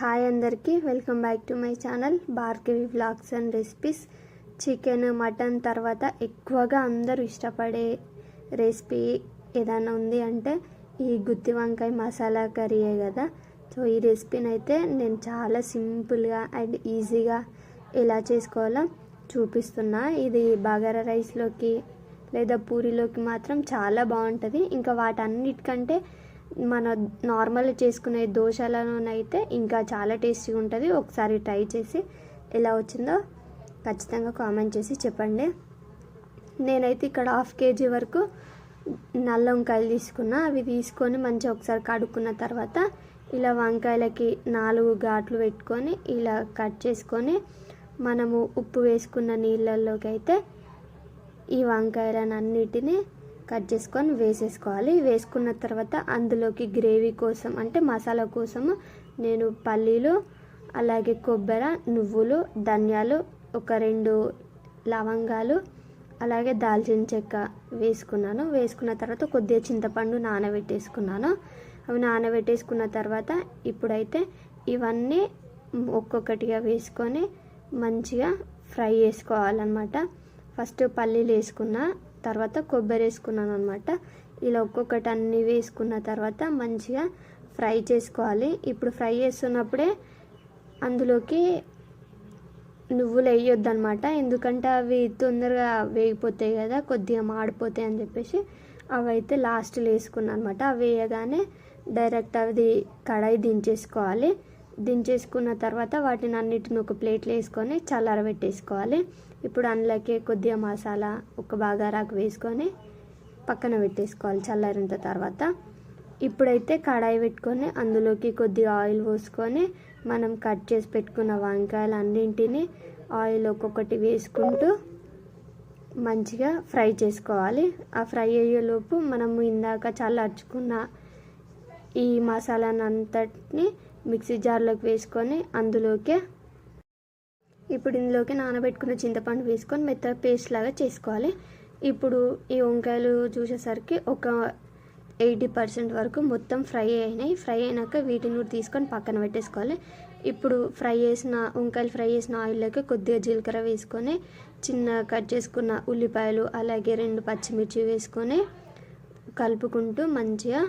Hi అందరికీ welcome back to my channel Bhargavi blogs and recipes. Chicken mutton తర్వాత ఎక్కువగా అందరూ ఇష్టపడే రెసిపీ ఏదైనా ఉంది అంటే ఈ గుత్తి వంకాయ మసాలా కర్రీయే కదా. సో ఈ రెసిపీని అయితే నేను చాలా సింపుల్గా అండ్ ఈజీగా ఎలా చేసుకోవాలో చూపిస్తున్నా. ఇది బగారా రైస్లోకి లేదా పూరిలోకి మాత్రం చాలా బాగుంటుంది. ఇంకా వాటన్నిటికంటే మన నార్మల్ చేసుకునే దోశలలోనైతే ఇంకా చాలా టేస్టీగా ఉంటుంది. ఒకసారి ట్రై చేసి ఎలా వచ్చిందో ఖచ్చితంగా కామెంట్ చేసి చెప్పండి. నేనైతే ఇక్కడ హాఫ్ కేజీ వరకు నల్ల వంకాయలు తీసుకున్నా. అవి తీసుకొని మంచిగా ఒకసారి కడుక్కున్న తర్వాత ఇలా వంకాయలకి నాలుగు ఘాట్లు పెట్టుకొని ఇలా కట్ చేసుకొని మనము ఉప్పు వేసుకున్న నీళ్ళల్లోకి అయితే ఈ వంకాయలను అన్నిటినీ కట్ చేసుకొని వేసేసుకోవాలి. వేసుకున్న తర్వాత అందులోకి గ్రేవీ కోసం అంటే మసాలా కోసము నేను పల్లీలు అలాగే కొబ్బరి నువ్వులు ధనియాలు ఒక రెండు లవంగాలు అలాగే దాల్చిన చెక్క వేసుకున్నాను. వేసుకున్న తర్వాత కొద్దిగా చింతపండు నానబెట్టేసుకున్నాను. అవి నానబెట్టేసుకున్న తర్వాత ఇప్పుడైతే ఇవన్నీ ఒక్కొక్కటిగా వేసుకొని మంచిగా ఫ్రై చేసుకోవాలన్నమాట. ఫస్ట్ పల్లీలు వేసుకున్న తర్వాత కొబ్బరి వేసుకున్నాను అనమాట ఇలా ఒక్కొక్కటి అన్నీ వేసుకున్న తర్వాత మంచిగా ఫ్రై చేసుకోవాలి. ఇప్పుడు ఫ్రై చేస్తున్నప్పుడే అందులోకి నువ్వులు వేయొద్దు అనమాట ఎందుకంటే అవి తొందరగా వేగిపోతాయి కదా కొద్దిగా మాడిపోతాయి అని చెప్పేసి అవి అయితే లాస్ట్లో వేసుకున్నాను అనమాట అవి వేయగానే డైరెక్ట్ అది కడాయి దించేసుకోవాలి. దించేసుకున్న తర్వాత వాటిని అన్నిటిని ఒక ప్లేట్లో వేసుకొని చల్లారబెట్టేసుకోవాలి ఇప్పుడు అందులోకి కొద్దిగా మసాలా ఒక బాగారాకు వేసుకొని పక్కన పెట్టేసుకోవాలి చల్లారిన తర్వాత. ఇప్పుడైతే కడాయి పెట్టుకొని అందులోకి కొద్దిగా ఆయిల్ పోసుకొని మనం కట్ చేసి పెట్టుకున్న వంకాయలు అన్నింటినీ ఆయిల్ ఒక్కొక్కటి వేసుకుంటూ మంచిగా ఫ్రై చేసుకోవాలి. ఆ ఫ్రై అయ్యేలోపు మనం ఇందాక చల్లార్చుకున్న ఈ మసాలానంతటిని మిక్సీ జార్లోకి వేసుకొని అందులోకి ఇప్పుడు ఇందులోకి నానబెట్టుకున్న చింతపండు వేసుకొని మెత్త పేస్ట్ లాగా చేసుకోవాలి. ఇప్పుడు ఈ వంకాయలు చూసేసరికి ఒక ఎయిటీ పర్సెంట్ వరకు మొత్తం ఫ్రై అయినాయి. ఫ్రై అయినాక వీటిని కూడా తీసుకొని పక్కన పెట్టేసుకోవాలి. ఇప్పుడు ఫ్రై చేసిన వంకాయలు ఫ్రై చేసిన ఆయిల్లోకి కొద్దిగా జీలకర్ర వేసుకొని చిన్న కట్ చేసుకున్న ఉల్లిపాయలు అలాగే రెండు పచ్చిమిర్చి వేసుకొని కలుపుకుంటూ మంచిగా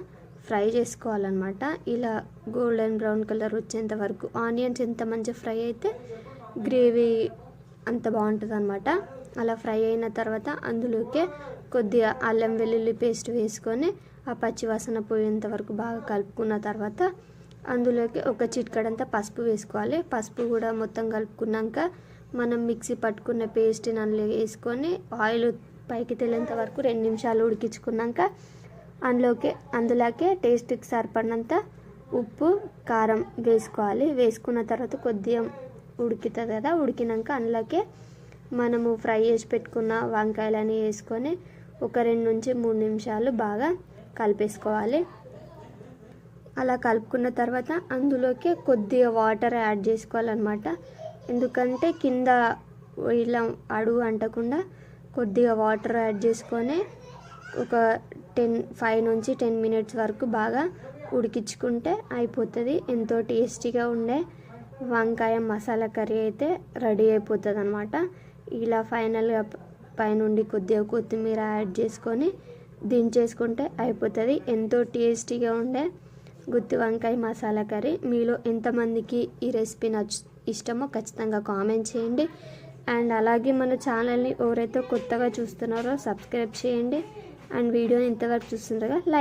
ఫ్రై చేసుకోవాలన్నమాట. ఇలా గోల్డెన్ బ్రౌన్ కలర్ వచ్చేంత వరకు ఆనియన్స్ ఎంత మంచిగా ఫ్రై అయితే గ్రేవీ అంత బాగుంటుంది అనమాట అలా ఫ్రై అయిన తర్వాత అందులోకే కొద్దిగా అల్లం వెల్లుల్లి పేస్ట్ వేసుకొని ఆ పచ్చి వాసన పోయేంత వరకు బాగా కలుపుకున్న తర్వాత అందులోకి ఒక చిట్కడంతా పసుపు వేసుకోవాలి. పసుపు కూడా మొత్తం కలుపుకున్నాక మనం మిక్సీ పట్టుకున్న పేస్ట్ని అందులో వేసుకొని ఆయిల్ పైకి తెలియంత వరకు రెండు నిమిషాలు ఉడికించుకున్నాక అందులోకి అందులోకే టేస్ట్కి సరిపడినంత ఉప్పు కారం వేసుకోవాలి. వేసుకున్న తర్వాత కొద్దిగా ఉడుకుతుంది కదా ఉడికినాక అందులోకే మనము ఫ్రై చేసి పెట్టుకున్న వంకాయలని వేసుకొని ఒక రెండు నుంచి మూడు నిమిషాలు బాగా కలిపేసుకోవాలి. అలా కలుపుకున్న తర్వాత అందులోకి కొద్దిగా వాటర్ యాడ్ చేసుకోవాలన్నమాట. ఎందుకంటే కింద ఇలా అడుగు అంటకుండా కొద్దిగా వాటర్ యాడ్ చేసుకొని ఒక టెన్ ఫైవ్ నుంచి టెన్ మినిట్స్ వరకు బాగా ఉడికించుకుంటే అయిపోతుంది. ఎంతో టేస్టీగా ఉండే వంకాయ మసాలా కర్రీ అయితే రెడీ అయిపోతుంది అనమాట ఇలా ఫైనల్గా పైనుండి కొద్దిగా కొత్తిమీర యాడ్ చేసుకొని దించేసుకుంటే అయిపోతుంది. ఎంతో టేస్టీగా ఉండే గుత్తి వంకాయ మసాలా కర్రీ. మీలో ఎంతమందికి ఈ రెసిపీ నచ్చు ఇష్టమో ఖచ్చితంగా కామెంట్ చేయండి. అండ్ అలాగే మన ఛానల్ని ఎవరైతే కొత్తగా చూస్తున్నారో సబ్స్క్రైబ్ చేయండి. అండ్ వీడియోని ఎంతవరకు చూస్తుండగా లైక్